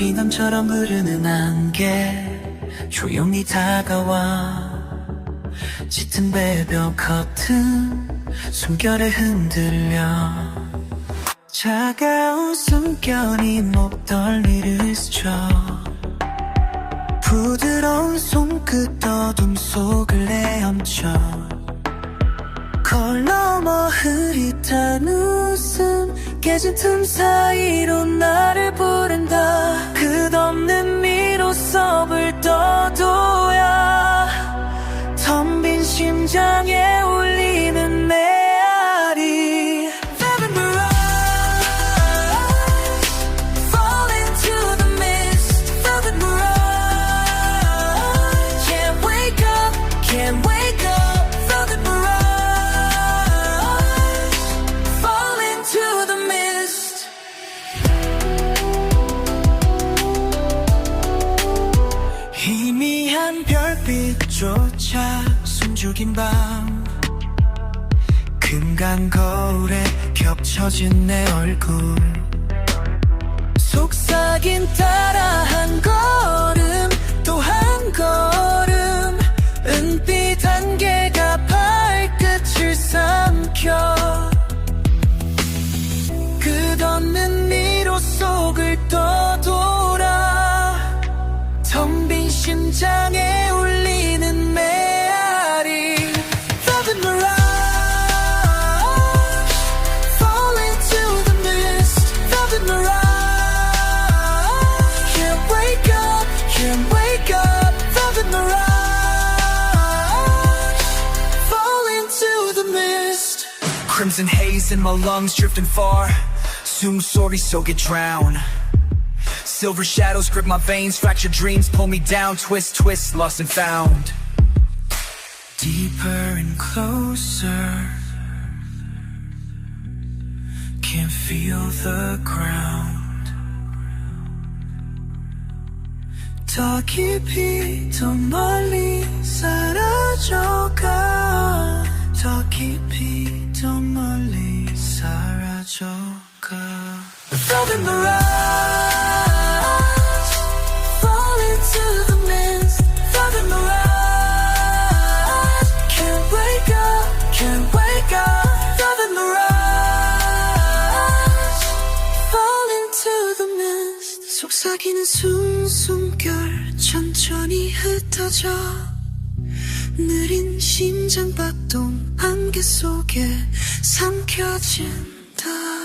피난처럼 흐르는 안개 조용히 다가와. 짙은 배벽 커튼 숨결에 흔들려. 차가운 숨결이 목덜미를 스쳐. 부드러운 손끝 어둠 속을 내엄쳐. 걸 넘어 흐릿한 웃음 깨진 틈 사이로 나를 빛조차 숨죽인 밤. 금강 거울에 겹쳐진 내 얼굴. 속삭인 따라 한 걸음 또 한 걸음. 은빛 안개가 발끝을 삼켜. 끝없는 미로 속을 떠돌아. 텅빈 심장 Crimson haze in my lungs drifting far 숨소리 속에 drown Silver shadows grip my veins Fractured dreams pull me down Twist, twist, lost and found Deeper and closer Can't feel the ground 더 깊이 더 멀리 사라져가 더 깊이 더 멀리 속삭이는 숨 숨결 천천히 흩어져 느린 심장박동 안개 속에 삼켜진 다